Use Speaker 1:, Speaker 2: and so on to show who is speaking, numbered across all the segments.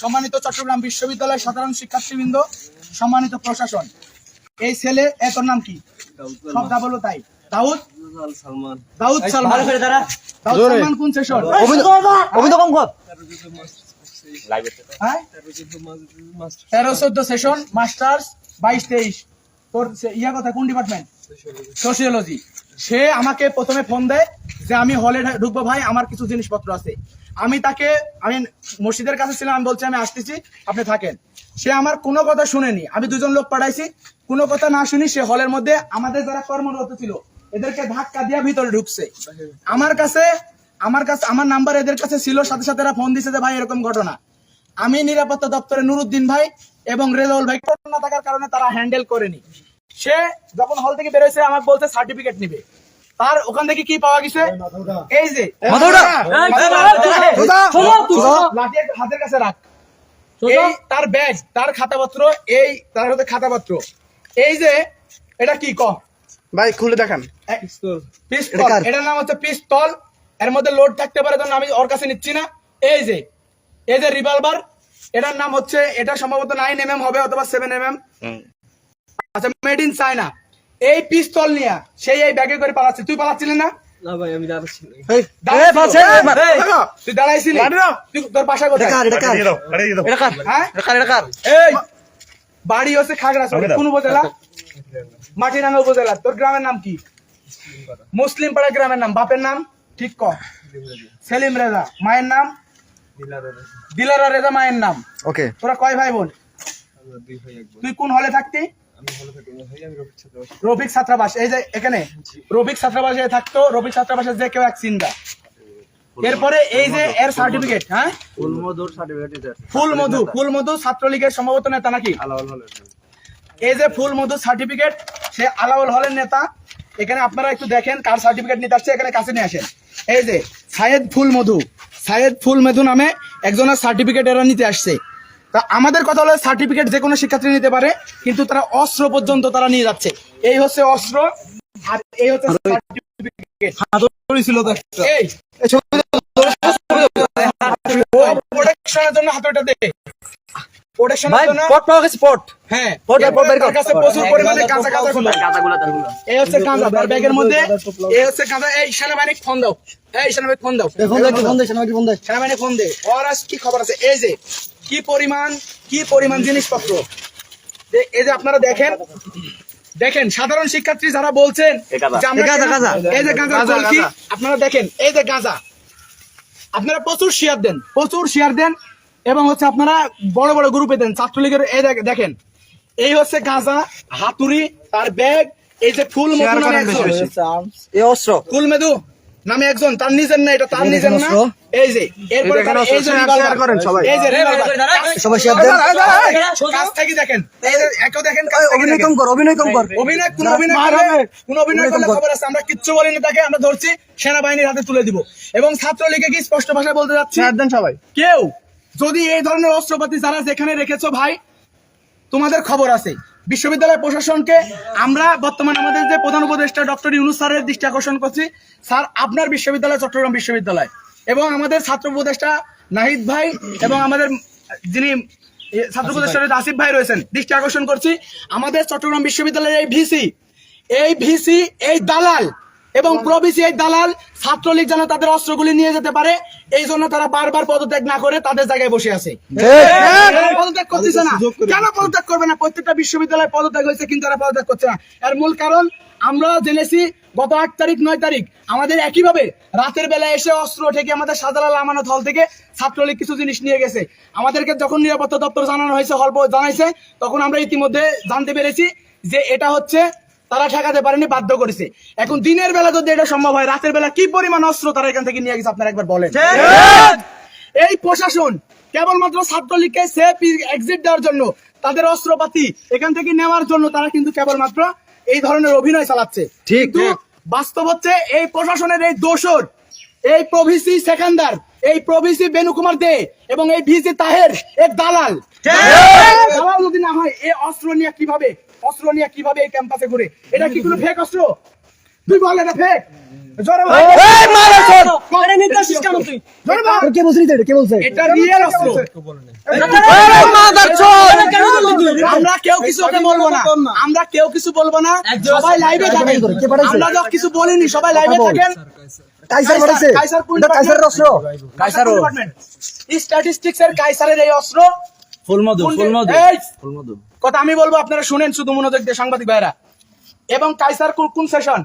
Speaker 1: সম্মানিত চট্টগ্রাম বিশ্ববিদ্যালয়ের সাধারণ শিক্ষার্থীবৃন্দ সম্মানিত প্রশাসন। এই ছেলে এ তোর নাম কি? সব দা বলো তাই। দাউদ? দাউদ সালমান। দাউদ সালমান কোন সেশন
Speaker 2: কম
Speaker 1: হ্যাঁ? তেরো চোদ্দ সেশন মাস্টার্স বাইশ তেইশ। তোর ইয়া কথা কোন ডিপার্টমেন্ট সোশিওলজি সে আমাকে প্রথমে ফোন দেয় যে আমি হলে ঢুকবো ভাই আমার কিছু জিনিসপত্র আছে। আমি তাকে, আমি মসজিদের কাছে ছিলাম, আমি বলছি, আমি আসতেছি, আপনি থাকেন। সে আমার কোনো কথা শুনেনি। আমি দুজন লোক পাঠাইছি। কোনো কথা না শুনি সে হলের মধ্যে আমাদের যারা কর্মরত ছিল, এদেরকে ধাক্কা দিয়ে ভিতরে ঢুকছে। আমার কাছে আমার কাছে, আমার নাম্বার এদের কাছে ছিল, সাথে সাথে এরা ফোন দিছে যে, ভাই, এরকম ঘটনা। আমি নিরাপত্তা দপ্তরে নুরুদ্দিন ভাই এবং রেজাউল ভাই, করোনা থাকার কারণে তারা হ্যান্ডেল করেনি। সে যখন হল থেকে বেরোয় আমাকে বলছে সার্টিফিকেট নিবে। তার ওখান থেকে কি পাওয়া গেছে? এই যে
Speaker 2: মাথাটা।
Speaker 1: লাঠি একটু হাতের কাছে রাখ। এই তার ব্যাগ তার খাতাপত্র এই তার হাতে খাতাপত্র। এই যে এটা কি ক?
Speaker 3: ভাই খুলে দেখান।
Speaker 1: পিস্তল। এটার নাম হচ্ছে পিস্তল। এর মধ্যে লোড থাকতে পারে আমি ওর কাছে নিচ্ছি না। এই যে এই যে রিভলভার এটার নাম হচ্ছে এটা সম্ভবত নাইন এম এম হবে অথবা সেভেন এম এম আচ্ছা মেড ইন চায়না এই পিস্তল নিয়া সেই এই ব্যাগে করে পালাচ্ছে। তুই পালাচ্ছিলি না? তুই দাঁড়াইছিলি? তোর বাসা কোথায়? বাড়ি হচ্ছে খাগড়াছড়ি কোন উপজেলা? মাটিরাঙ্গা উপজেলা। তোর গ্রামের নাম কি? মুসলিম পাড়া গ্রামের নাম। বাপের নাম? ঠিক ক। সেলিম রেজা। মায়ের নাম? দিলারা রেজা। মায়ের নাম।
Speaker 2: ওকে।
Speaker 1: তোরা কয় ভাই বোন। তুই কোন হলে থাকতি? রফিক ছাত্রাবাস। এই যে এখানে। রফিক ছাত্রাবাসে থাকতো রফিক ছাত্রাবাসে যে কেউ এক চিন্তা এরপরে এই যে এর সার্টিফিকেট হ্যাঁ? ফুল মধু ফুল মধু ছাত্রলীগের সম্ভবত নেতা নাকি? এই যে ফুল মধু সার্টিফিকেট সে আলাউল হলের নেতা। এখানে আপনারা একটু দেখেন কার সার্টিফিকেট নিতে আসছে এখানে কাছে নিয়ে আসেন। এই যে সায়েদ ফুল মধু। সায়েদ ফুল মধু নামে একজনের সার্টিফিকেট এরা নিতে আসছে। তা আমাদের কথা হলো সার্টিফিকেট যে কোনো শিক্ষার্থী নিতে পারে কিন্তু তারা অস্ত্র পর্যন্ত তারা নিয়ে যাচ্ছে। এই হচ্ছে অস্ত্র আর এই হচ্ছে সার্টিফিকেট এই প্রোটেকশনের জন্য হাতুড়িটা দে। প্রোটেকশনের জন্য
Speaker 2: পট পাওয়া গেছে, পট।
Speaker 1: হ্যাঁ
Speaker 2: পট, পট, বের কর।
Speaker 1: কাছে প্রচুর পরিমাণে কাঁচা কাঁচা খোলা। এই হচ্ছে কাঁচা তার ব্যাগের মধ্যে এই হচ্ছে কাঁচা। এই সেনাবাহিনী ফোন দাও। এই সেনাবাহিনী ফোন দাও।
Speaker 2: এ, ফোন দে, একটু ফোন দে, শোনো, ফোন দে।
Speaker 1: সেনাবাহিনী ফোন দে। ওর আজ কি খবর আছে? এই যে কি পরিমাণ কি পরিমাণ জিনিসপত্র? এই যে আপনারা দেখেন দেখেন সাধারণ শিক্ষার্থী যারা বলছেন। এই যে গাঁজা। আপনারা দেখেন এই যে গাঁজা। আপনারা প্রচুর শেয়ার দেন প্রচুর শেয়ার দেন এবং হচ্ছে আপনারা বড় বড় গ্রুপে দেন ছাত্রলীগের এই দেখ- দেখেন এই হচ্ছে গাঁজা হাতুড়ি তার ব্যাগ এই যে মধু। ফুল মেদু নামে একজন তার নিজের না এটা তার নিজের না। এই যে এরপরে
Speaker 3: এই
Speaker 1: তার- এই যে
Speaker 3: share করেন সবাই।
Speaker 1: এই যে
Speaker 2: সবাই শেয়ার দেন।
Speaker 1: কাছ থেকে দেখেন। এই যে দেখেন
Speaker 2: অভিনয় কম কর, অভিনয় কম কর।
Speaker 1: অভিনয় কোন অভিনয় করলে কোন অভিনয় করলে খবর আছে? আমরা কিচ্ছু বলিনি তাকে আমরা ধরছি সেনাবাহিনীর হাতে তুলে দিব। এবং ছাত্রলীগে কি স্পষ্ট ভাষায় বলতে যাচ্ছি?
Speaker 3: দেন সবাই।
Speaker 1: কেউ যদি এই ধরনের অস্ত্রপাতি যারা যেখানে রেখেছো ভাই তোমাদের খবর আছে। বিশ্ববিদ্যালয় প্রশাসনকে আমরা বর্তমানে আমাদের যে প্রধান উপদেষ্টা ডক্টর ইউনুস স্যারের দৃষ্টি আকর্ষণ করছি, স্যার আপনার বিশ্ববিদ্যালয় চট্টগ্রাম বিশ্ববিদ্যালয় এবং আমাদের ছাত্র উপদেষ্টা নাহিদ ভাই এবং আমাদের যিনি ছাত্র উপদেষ্টা আসিফ ভাই রয়েছেন, দৃষ্টি আকর্ষণ করছি। আমাদের চট্টগ্রাম বিশ্ববিদ্যালয়ের এই ভিসি এই ভিসি, এই দালাল এবং প্রবিসি এই দালাল ছাত্রলীগ যেন তাদের অস্ত্রগুলি নিয়ে যেতে পারে এই জন্য তারা বারবার পদত্যাগ না করে তাদের জায়গায় বসে আছে। পদত্যাগ করতেছে না। কেন পদত্যাগ করবে না? প্রত্যেকটা বিশ্ববিদ্যালয়ে পদত্যাগ হয়েছে কিন্তু তারা পদত্যাগ করছে না। এর মূল কারণ আমরা জেনেছি গত আট তারিখ নয় তারিখ আমাদের একইভাবে রাতের বেলা এসে অস্ত্র থেকে আমাদের সাজালাল আমানত হল থেকে ছাত্রলীগ কিছু জিনিস নিয়ে গেছে। আমাদেরকে যখন নিরাপত্তা দপ্তর জানানো হয়েছে হল জানাইছে তখন আমরা ইতিমধ্যে জানতে পেরেছি যে এটা হচ্ছে তারা ঠেকাতে পারেনি বাধ্য করেছে। এখন দিনের বেলা যদি এটা সম্ভব হয় রাতের বেলা কি পরিমাণ অস্ত্র তারা এখান থেকে নিয়ে গেছে আপনারা একবার বলেন। এই প্রশাসন কেবলমাত্র ছাত্রলীগকে সেফ এক্সিট দেওয়ার জন্য তাদের অস্ত্রপাতি এখান থেকে নেওয়ার জন্য তারা কিন্তু কেবলমাত্র এই ধরনের অভিনয় চালাচ্ছে।
Speaker 2: ঠিক,
Speaker 1: বাস্তব হচ্ছে এই প্রশাসনের এই দোষর এই প্রভিসি সেকেন্দার এই প্রভিসি বেনুকুমার দে এবং এই ভিসি তাহের এক দালাল। দালাল যদি না হয় এই অস্ত্র নিয়ে কীভাবে অস্ত্র নিয়ে কীভাবে এই ক্যাম্পাসে ঘুরে? এটা কি কোনো ফেক অস্ত্র? তুই বল এটা ফেক? আমরা কেউ কিছু বলব না। আমরা কেউ কিছু বলব না। সবাই লাইভে থাকেন আমরা তো কিছু বলিনি সবাই লাইভে। থাকেন।
Speaker 2: কাইসার
Speaker 1: কাইসার।
Speaker 2: কাইসারের অস্ত্র।
Speaker 1: কাইসার ডিপার্টমেন্ট স্ট্যাটিস্টিক্স এর কাইসারের এই অস্ত্র কথা আমি বলব আপনারা শুনেন শুধু মনোযোগ দিয়ে সাংবাদিক ভাইরা এবং কাইসার কোন- সেশন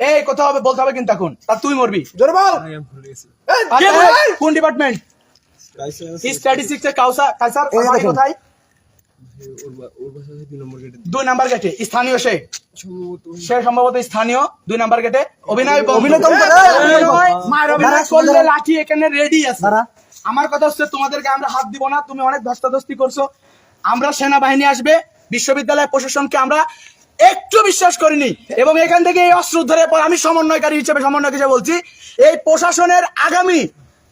Speaker 1: এই কথা হবে বলতে হবে কিন্তু এখন। তা তুই মরবি। জোরে বল!
Speaker 2: কে
Speaker 1: আচ্ছা? কোন ডিপার্টমেন্ট স্ট্যাটিস্টিক্স এর কাউসা কাইসার
Speaker 2: এই
Speaker 1: কোথায়? দুই নাম্বার গেটে স্থানীয় সে। সে সম্ভবত স্থানীয় দুই নাম্বার গেটে অভিনয়
Speaker 2: অভিনয়।
Speaker 1: লাঠি এখানে রেডি আছে। আমার কথা হচ্ছে তোমাদেরকে আমরা হাত দিব না তুমি অনেক ধস্তাধস্তি করছ। আমরা সেনাবাহিনী আসবে বিশ্ববিদ্যালয় প্রশাসনকে আমরা একটু বিশ্বাস করিনি। এবং এখান থেকে এই অস্ত্র ধরে পর আমি সমন্বয়কারী হিসেবে সমন্বয় হিসেবে বলছি এই প্রশাসনের আগামী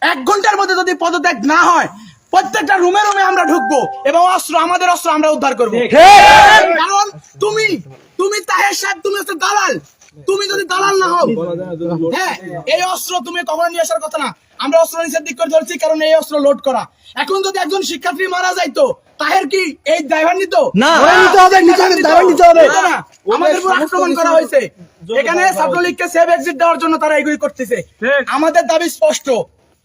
Speaker 1: এক ঘণ্টার মধ্যে যদি পদত্যাগ না হয় প্রত্যেকটা রুমে রুমে আমরা ঢুকবো এবং অস্ত্র আমাদের অস্ত্র আমরা উদ্ধার করব। কারণ তুমি তুমি তাহের সাহেব তুমি হচ্ছে দালাল। তুমি দালাল না হও হ্যাঁ এই অস্ত্র তুমি কখনো নিয়ে আসার কথা না। আমরা অস্ত্র নিষেধ দিক করে ধরছি কারণ এই অস্ত্র লোড করা। এখন যদি একজন শিক্ষার্থী মারা যাইতো তাহের কি এই ড্রাইভার নিত?
Speaker 2: না। নিতে হবে, নিতে হবে, নিতে হবে।
Speaker 1: আমাদের উপর আক্রমণ করা হয়েছে। এখানে ছাত্রলীগকে সেভ এক্সিট দেওয়ার জন্য তারা এগুলি করতেছে। আমাদের দাবি স্পষ্ট।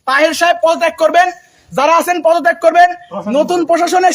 Speaker 1: তাহের সাহেব পদত্যাগ করবেন যারা আছেন পদত্যাগ করবেন। নতুন প্রশাসনের